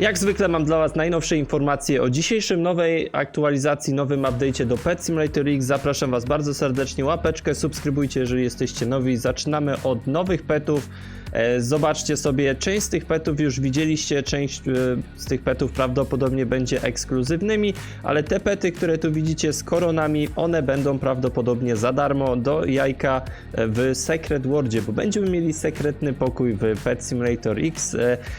Jak zwykle mam dla Was najnowsze informacje o dzisiejszym nowej aktualizacji, nowym update'cie do Pet Simulator X. Zapraszam Was bardzo serdecznie, łapeczkę, subskrybujcie, jeżeli jesteście nowi. Zaczynamy od nowych petów. E, Zobaczcie sobie, część z tych petów już widzieliście, część e, z tych petów prawdopodobnie będzie ekskluzywnymi, ale te pety, które tu widzicie z koronami, one będą prawdopodobnie za darmo do jajka e, w Secret Worldzie, bo będziemy mieli sekretny pokój w Pet Simulator X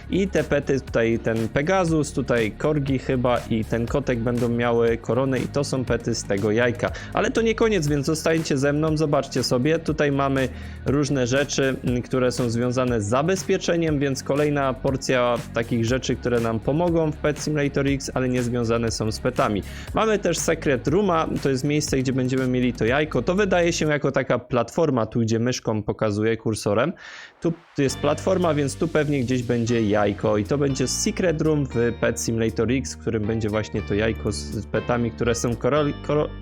i te pety, tutaj ten Pegasus, tutaj Korgi chyba i ten kotek będą miały koronę i to są pety z tego jajka. Ale to nie koniec, więc zostańcie ze mną, zobaczcie sobie, tutaj mamy różne rzeczy, które są związane z zabezpieczeniem, więc kolejna porcja takich rzeczy, które nam pomogą w Pet Simulator X, ale nie związane są z petami. Mamy też Secret Rooma, to jest miejsce, gdzie będziemy mieli to jajko. To wydaje się jako taka platforma, tu gdzie myszką pokazuje kursorem. Tu jest platforma, więc tu pewnie gdzieś będzie jajko i to będzie Secret Room w Pet Simulator X, w którym będzie właśnie to jajko z petami, które są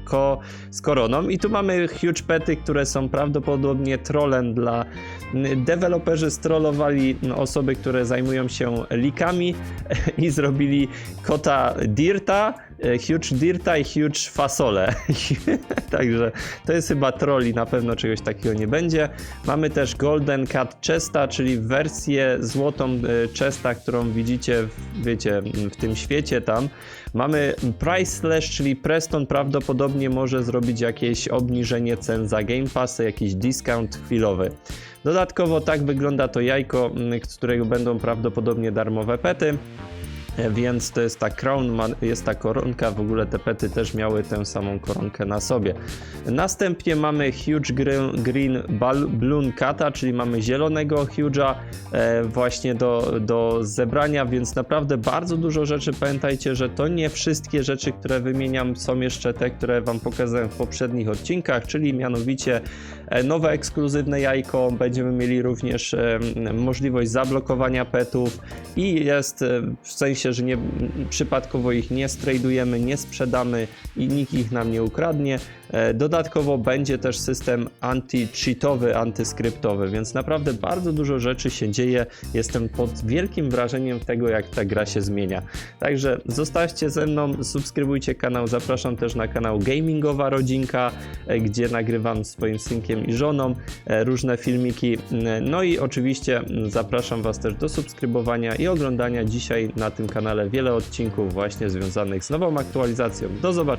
ko, z koroną. I tu mamy huge pety, które są prawdopodobnie trollem dla deweloperzy strollowali osoby, które zajmują się likami i zrobili kota Dirta, huge Dirta i huge fasole. Także to jest chyba trolli, na pewno czegoś takiego nie będzie. Mamy też Golden Cat Chesta, czyli wersję złotą e, Chesta, którą widzicie, w, wiecie, w tym świecie tam. Mamy Price Slash, czyli Preston prawdopodobnie może zrobić jakieś obniżenie cen za Game Passy, jakiś discount chwilowy. Dodatkowo tak wygląda to jajko, z którego będą prawdopodobnie darmowe pety. Więc to jest ta crown, jest ta koronka, w ogóle te pety też miały tę samą koronkę na sobie. Następnie mamy Huge Green, green Bal- Balloon Cata, czyli mamy zielonego Huge'a e, właśnie do, do zebrania, więc naprawdę bardzo dużo rzeczy. Pamiętajcie, że to nie wszystkie rzeczy, które wymieniam, są jeszcze te, które Wam pokazałem w poprzednich odcinkach, czyli mianowicie e, nowe ekskluzywne jajko, będziemy mieli również możliwość zablokowania petów i jest e, w sensie, że nie, przypadkowo ich nie stradujemy, nie sprzedamy i nikt ich nam nie ukradnie. E, Dodatkowo będzie też system anti-cheatowy, antyskryptowy, więc naprawdę bardzo dużo rzeczy się dzieje. Jestem pod wielkim wrażeniem tego, jak ta gra się zmienia. Także zostańcie ze mną, subskrybujcie kanał, zapraszam też na kanał Gamingowa Rodzinka, e, gdzie nagrywam swoim synkiem i żoną e, różne filmiki. No i oczywiście mm, zapraszam Was też do subskrybowania i oglądania dzisiaj na tym kanale wiele odcinków właśnie związanych z nową aktualizacją. Do zobaczenia.